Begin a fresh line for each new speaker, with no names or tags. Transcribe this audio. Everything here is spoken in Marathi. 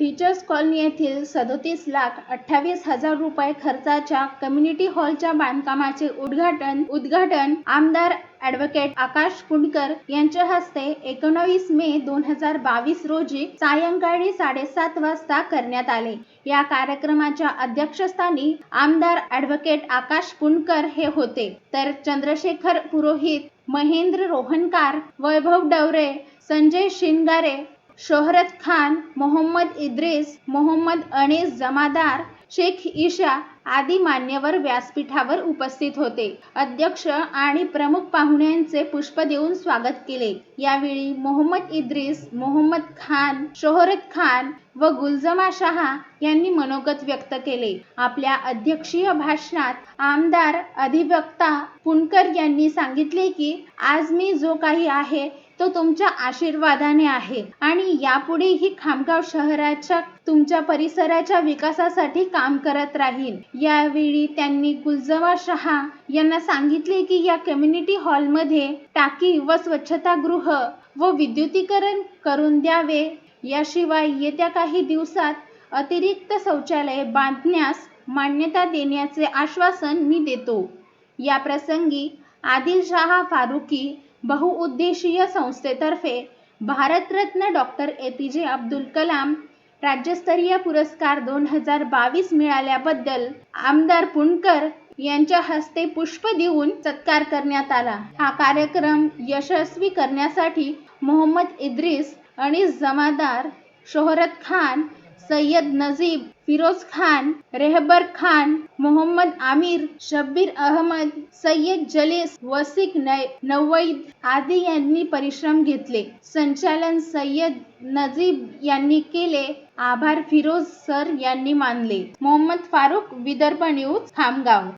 टीचर्स कॉलनी येथील सदोतीस लाख अठ्ठावीस हजार रुपये खर्चाच्या कम्युनिटी हॉलच्या बांधकामाचे उद्घाटन उद्घाटन आमदार ॲडव्होकेट आकाश कुंडकर यांच्या हस्ते एकोणावीस मे दोन हजार बावीस रोजी सायंकाळी साडेसात वाजता करण्यात आले. या कार्यक्रमाच्या अध्यक्षस्थानी आमदार ॲडव्होकेट आकाश कुंडकर हे होते. तर चंद्रशेखर पुरोहित महेंद्र रोहनकार वैभव डवरे संजय शिनगारे शोहरत खान मोहम्मद इद्रिस मोहम्मद अनीस जमादार शेख ईशा आदी मान्यवर व्यासपीठावर उपस्थित होते. अध्यक्ष आणि प्रमुख पाहुण्यांचे पुष्प देऊन स्वागत केले. यावेळी मोहम्मद इद्रिस मोहम्मद खान शोहरत खान व गुलजमा शहा यांनी मनोगत व्यक्त केले. आपल्या अध्यक्षीय भाषणात आमदार अधिवक्ता पुणकर यांनी सांगितले की आज मी जो काही आहे तो तुमच्या आशीर्वादाने आहे. आणि यापुढेही खामगाव शहराच्या तुमच्या परिसराच्या विकासासाठी काम करत राहील. यावेळी त्यांनी गुलजवा शहा यांना सांगितले की या कम्युनिटी हॉलमध्ये टाकी व स्वच्छतागृह व विद्युतीकरण करून द्यावे. याशिवाय येत्या काही दिवसात अतिरिक्त शौचालय बांधण्यास मान्यता देण्याचे आश्वासन मी देतो. या प्रसंगी आदिलशहा फारुकी बहुउद्देशीय संस्थेतर्फे Bharat Ratna doctor A P J Abdul Kalam राज्यस्तरीय पुरस्कार दोन हजार बावीस मिळाल्याबद्दल आमदार पुणकर यांच्या हस्ते पुष्प देऊन सत्कार करण्यात आला. हा कार्यक्रम यशस्वी करण्यासाठी मोहम्मद इद्रिस आणि जमादार शोहरत खान सय्यद नजीब फिरोज खान रेहबर खान मोहम्मद आमिर शब्बीर अहमद सय्यद जलीस वसिक नवैद आदी यांनी परिश्रम घेतले. संचालन सय्यद नजीब यांनी केले. आभार फिरोज सर यांनी मानले. मोहम्मद फारुक विदर्भ न्यूज खामगाव.